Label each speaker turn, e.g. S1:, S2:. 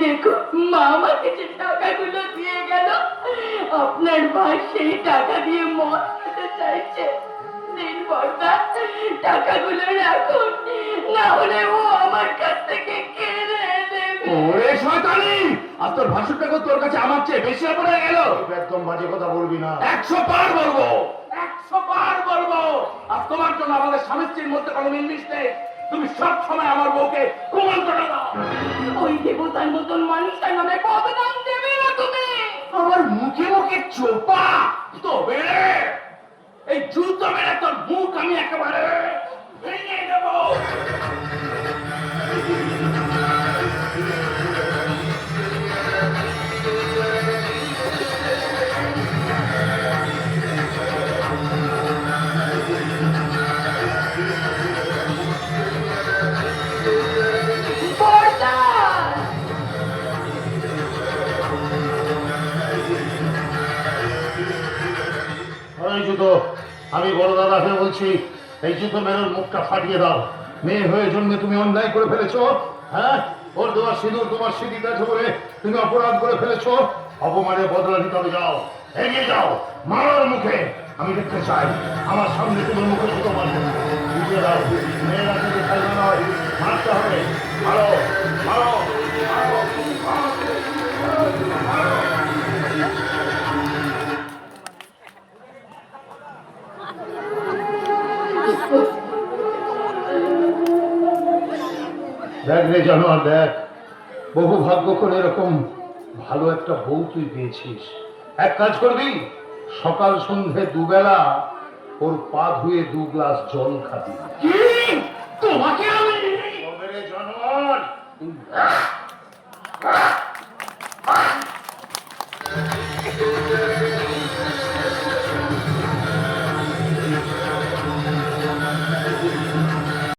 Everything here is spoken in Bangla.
S1: দেখুন মা আমাকে যে টাকাগুলো দিয়ে গেল। আপনার ভাই সেই টাকা দিয়ে মদ খেতে চাইছে। দিন বর্দা টাকাগুলো রাখুন না হলে ও আমার কাছ থেকে কেড়ে
S2: ওরে শয়তানি! আর তোর ভাষণ তোর কাছে আমার চেয়ে বেশি পড়ে গেল?
S3: একদম বাজে কথা বলবি না।
S2: একশো পার বলব। একশো পার বলব। আর তোমার জন্য আমাদের স্বামী স্ত্রীর মধ্যে কোনো মিলমিশ নেই তুমি সব সময় আমার বউকে
S1: ওই দেবতার মতন মানুষটার নামে বদনাম দেবে না তুমি।
S2: আমার মুখে মুখে চোপা, তবে এই জুতো মেরে তোর মুখ আমি একেবারে ভেঙে
S3: এই জুতো আমি বড় দাদা হয়ে বলছি, এই জুতো মেরোর মুখটা ফাটিয়ে দাও। মেয়ে হয়ে জন্মে তুমি অন্যায় করে ফেলেছো হ্যাঁ? ওর তোমার সিঁদুর তোমার স্মৃতি গেছে বলে তুমি অপরাধ করে ফেলেছো, অপমানে বদলা নিতে হবে, যাও, এগিয়ে যাও, মারার মুখে। আমি দেখতে চাই, আমার সামনে তোমার মুখে জুতো মারবে মেয়েরা দেখ রে জানোয়ার দেখ। বহু ভাগ্য করে এরকম ভালো একটা বউ তুই পেয়েছিস। এক কাজ করবি সকাল সন্ধে দুবেলা ওর পা ধুয়ে দু গ্লাস জল খাবি
S2: তোমাকে আমি
S3: জানোয়ার